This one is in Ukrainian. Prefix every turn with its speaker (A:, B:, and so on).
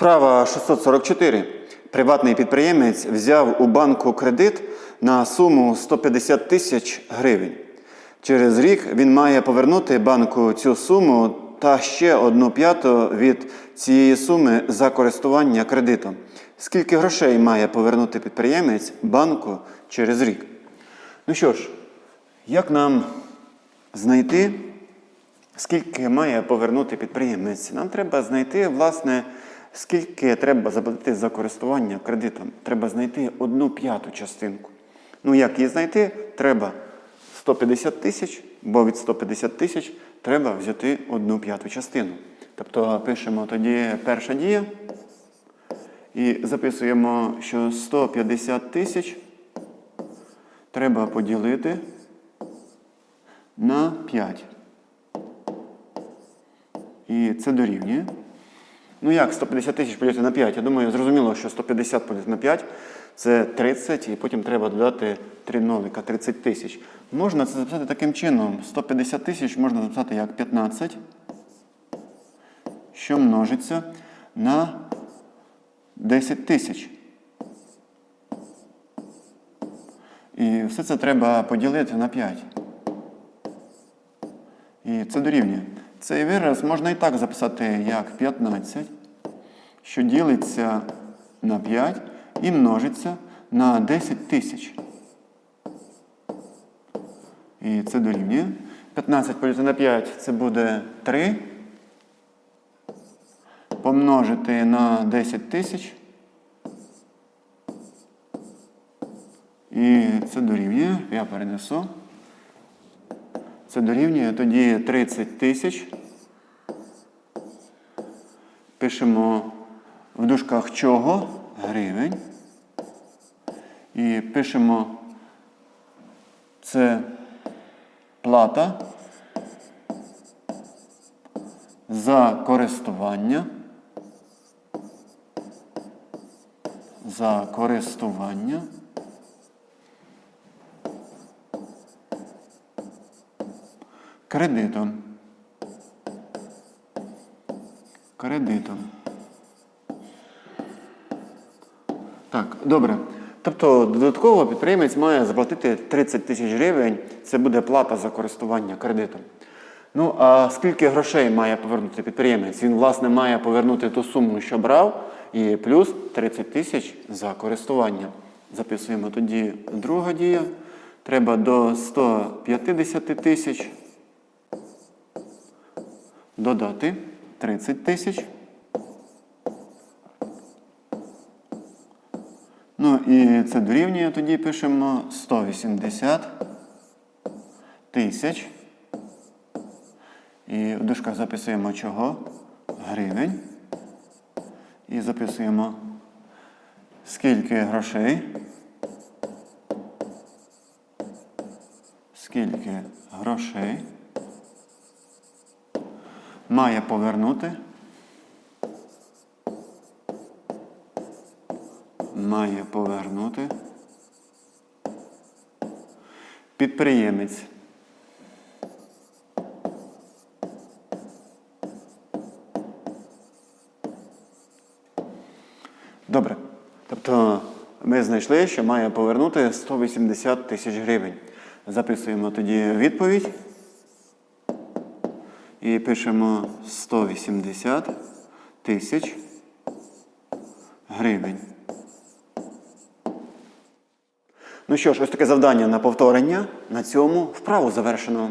A: Справа 644. Приватний підприємець взяв у банку кредит на суму 150 тисяч гривень. Через рік він має повернути банку цю суму та ще одну п'яту від цієї суми за користування кредитом. Скільки грошей має повернути підприємець банку через рік? Ну що ж, як нам знайти Скільки має повернути підприємець? Нам треба знайти, власне, скільки треба заплатити за користування кредитом. Треба знайти одну п'яту частинку. Ну, як її знайти? Треба 150 тисяч, бо від 150 тисяч треба взяти одну п'яту частину. Тобто пишемо тоді перша дія і записуємо, що 150 тисяч треба поділити на 5. І це дорівнює. Ну як 150 тисяч поділити на 5? Я думаю, зрозуміло, що 150 поділити на 5 це 30, і потім треба додати 3 нолика, 30 тисяч. Можна це записати таким чином. 150 тисяч можна записати як 15, що множиться на 10 тисяч. І все це треба поділити на 5. І це дорівнює. Цей вираз можна і так записати як 15, що ділиться на 5 і множиться на 10 тисяч. І це дорівнює. 15 поділити на 5 це буде 3. Помножити на 10 тисяч. І це дорівнює. Я перенесу. Це дорівнює тоді 30 тисяч. Пишемо в дужках чого гривень. І пишемо це плата за користування. За користування. Кредитом. Кредитом. Так, добре. Тобто додатково підприємець має заплатити 30 тисяч гривень. Це буде плата за користування кредитом. Ну, а скільки грошей має повернути підприємець? Він, власне, має повернути ту суму, що брав, і плюс 30 тисяч за користування. Записуємо тоді друга дія. Треба до 150 тисяч додати 30 тисяч. Ну і це дорівнює, тоді пишемо 180 тисяч. І в дужках записуємо чого? Гривень. І записуємо скільки грошей. Скільки грошей має повернути. Має повернути підприємець. Добре. Тобто ми знайшли, що має повернути 180 тисяч гривень. Записуємо тоді відповідь. І пишемо 180 тисяч гривень. Ну що ж, ось таке завдання на повторення. На цьому вправу завершено.